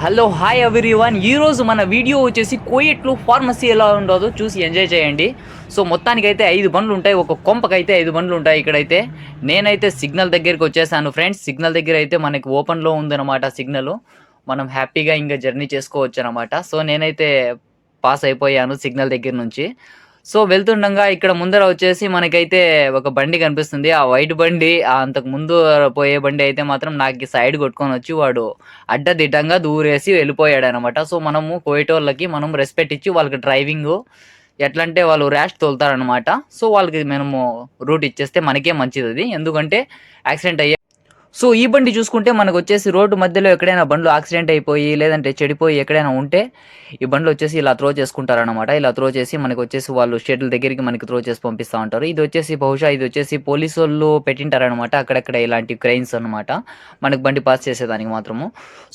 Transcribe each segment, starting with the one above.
Hello hi every one ఈరోజు మన video వచ్చేసి కోయట్లో ఫార్మసీ ఎలా ఉండదో చూసి ఎంజాయ్ చేయండి. సో మొత్తానికైతే ఐదు బండ్లు ఉంటాయి. ఒక కొంపకైతే ఐదు బండ్లు ఉంటాయి ఇక్కడైతే. నేనైతే సిగ్నల్ దగ్గరికి వచ్చేసాను ఫ్రెండ్స్. సిగ్నల్ దగ్గర అయితే మనకి ఓపెన్లో ఉందన్నమాట సిగ్నల్. మనం హ్యాపీగా ఇంకా జర్నీ చేసుకోవచ్చు అనమాట సో నేనైతే పాస్ అయిపోయాను సిగ్నల్ దగ్గర నుంచి. సో వెళ్తుండగా ఇక్కడ ముందర వచ్చేసి మనకైతే ఒక బండి కనిపిస్తుంది. ఆ వైట్ బండి అంతకు ముందు పోయే బండి అయితే మాత్రం నాకు సైడ్ కొట్టుకొని వచ్చి వాడు అడ్డదిడ్డంగా దూరేసి వెళ్ళిపోయాడు అనమాట సో మనము కోయటోళ్ళకి మనం రెస్పెక్ట్ ఇచ్చి వాళ్ళకి డ్రైవింగ్ ఎట్లా అంటే వాళ్ళు ర్యాష్ తోలుతారనమాట. సో వాళ్ళకి మనము రూట్ ఇచ్చేస్తే మనకే మంచిది అది. ఎందుకంటే యాక్సిడెంట్ అయ్యే సో ఈ బండి చూసుకుంటే మనకు వచ్చేసి రోడ్డు మధ్యలో ఎక్కడైనా బండ్లు యాక్సిడెంట్ అయిపోయి లేదంటే చెడిపోయి ఎక్కడైనా ఉంటే ఈ బండ్లు వచ్చేసి ఇలా త్రో చేసుకుంటారనమాట ఇలా త్రో చేసి మనకు వచ్చేసి వాళ్ళు షెడ్ల దగ్గరికి మనకి త్రో చేసి పంపిస్తూ ఉంటారు. ఇది వచ్చేసి బహుశా ఇది వచ్చేసి పోలీసు వాళ్ళు పెట్టింటారనమాట అక్కడక్కడ ఇలాంటి క్రైన్స్ అనమాట మనకు బండి పాస్ చేసేదానికి మాత్రము.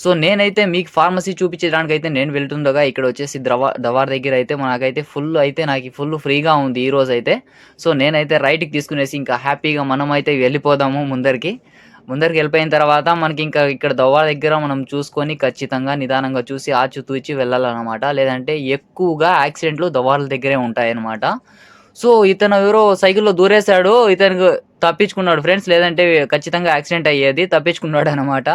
సో నేనైతే మీకు ఫార్మసీ చూపించడానికి అయితే నేను వెళ్తుండగా ఇక్కడ వచ్చేసి ద్రవ దవార్ దగ్గర అయితే నాకైతే ఫుల్ అయితే నాకు ఫుల్ ఫ్రీగా ఉంది ఈ రోజు అయితే సో నేనైతే రైట్కి తీసుకునేసి ఇంకా హ్యాపీగా మనం అయితే వెళ్ళిపోదాము ముందరికి. ముందరికి వెళ్ళిపోయిన తర్వాత మనకి ఇంకా ఇక్కడ దవ్వ దగ్గర మనం చూసుకొని ఖచ్చితంగా నిదానంగా చూసి ఆచితూచి వెళ్ళాలన్నమాట. లేదంటే ఎక్కువగా యాక్సిడెంట్లు దవ్వాల దగ్గరే ఉంటాయన్నమాట. సో ఇతను ఎవరో సైకిల్లో దూరేశాడు ఇతనికి తప్పించుకున్నాడు ఫ్రెండ్స్. లేదంటే ఖచ్చితంగా యాక్సిడెంట్ అయ్యేది తప్పించుకున్నాడు అనమాట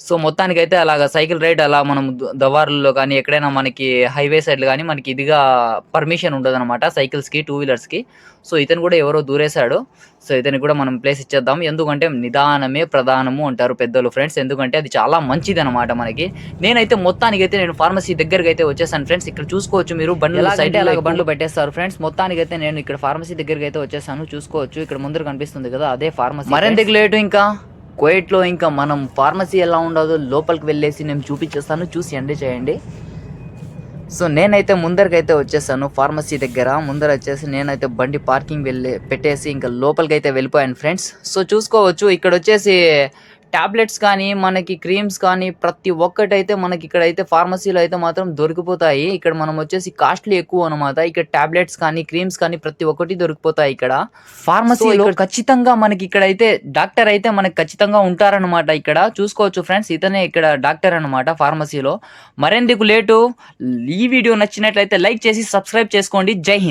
సో మొత్తానికైతే అలాగ సైకిల్ రైడ్ అలా మనం దవార్లలో కానీ ఎక్కడైనా మనకి హైవే సైడ్లు కానీ మనకి ఇదిగా పర్మిషన్ ఉండదు అనమాట సైకిల్స్కి టూ వీలర్స్కి సో ఇతను కూడా ఎవరో దూరేశాడు. సో ఇతనికి కూడా మనం ప్లేస్ ఇచ్చేద్దాం. ఎందుకంటే నిదానమే ప్రధానము అంటారు పెద్దలు ఫ్రెండ్స్. ఎందుకంటే అది చాలా మంచిది అనమాట మనకి. నేనైతే మొత్తానికైతే నేను ఫార్మసీ దగ్గరికి అయితే వచ్చేసాను ఫ్రెండ్స్. ఇక్కడ చూసుకోవచ్చు మీరు బండ్లు సైడ్ అలాగ బండ్లు పెట్టేస్తారు ఫ్రెండ్స్? మొత్తానికైతే నేను ఇక్కడ ఫార్మసీ దగ్గరికి అయితే వచ్చేసాను. చూసుకోవచ్చు. ఇక్కడ ముందర కనిపిస్తుంది కదా అదే ఫార్మసీ మరెందుకు లేటు ఇంకా? కోయట్లో ఇంకా మనం ఫార్మసీ ఎలా ఉండదో లోపలికి వెళ్ళేసి నేను చూపించేస్తాను. చూసి ఎంజాయ్ చేయండి. సో నేనైతే ముందరకైతే వచ్చేసాను ఫార్మసీ దగ్గర. ముందర వచ్చేసి నేనైతే బండి పార్కింగ్ వెళ్ళి పెట్టేసి ఇంకా లోపలికి అయితే వెళ్ళిపోయాను ఫ్రెండ్స్. సో చూసుకోవచ్చు. ఇక్కడ వచ్చేసి టాబ్లెట్స్ కానీ మనకి క్రీమ్స్ కానీ ప్రతి ఒక్కటైతే మనకి ఇక్కడైతే ఫార్మసీలో అయితే మాత్రం దొరికిపోతాయి. ఇక్కడ మనం వచ్చేసి కాస్ట్లీ ఎక్కువ అనమాట ఇక్కడ టాబ్లెట్స్ కానీ క్రీమ్స్ కానీ ప్రతి ఒక్కటి దొరికిపోతాయి ఇక్కడ. ఫార్మసీలో ఖచ్చితంగా మనకి ఇక్కడైతే డాక్టర్ అయితే మనకి ఖచ్చితంగా ఉంటారనమాట ఇక్కడ. చూసుకోవచ్చు ఫ్రెండ్స్ ఇతనే ఇక్కడ డాక్టర్ అనమాట ఫార్మసీలో. మరెందుకు లేటు? ఈ వీడియో నచ్చినట్లయితే లైక్ చేసి సబ్స్క్రైబ్ చేసుకోండి. జై హింద్.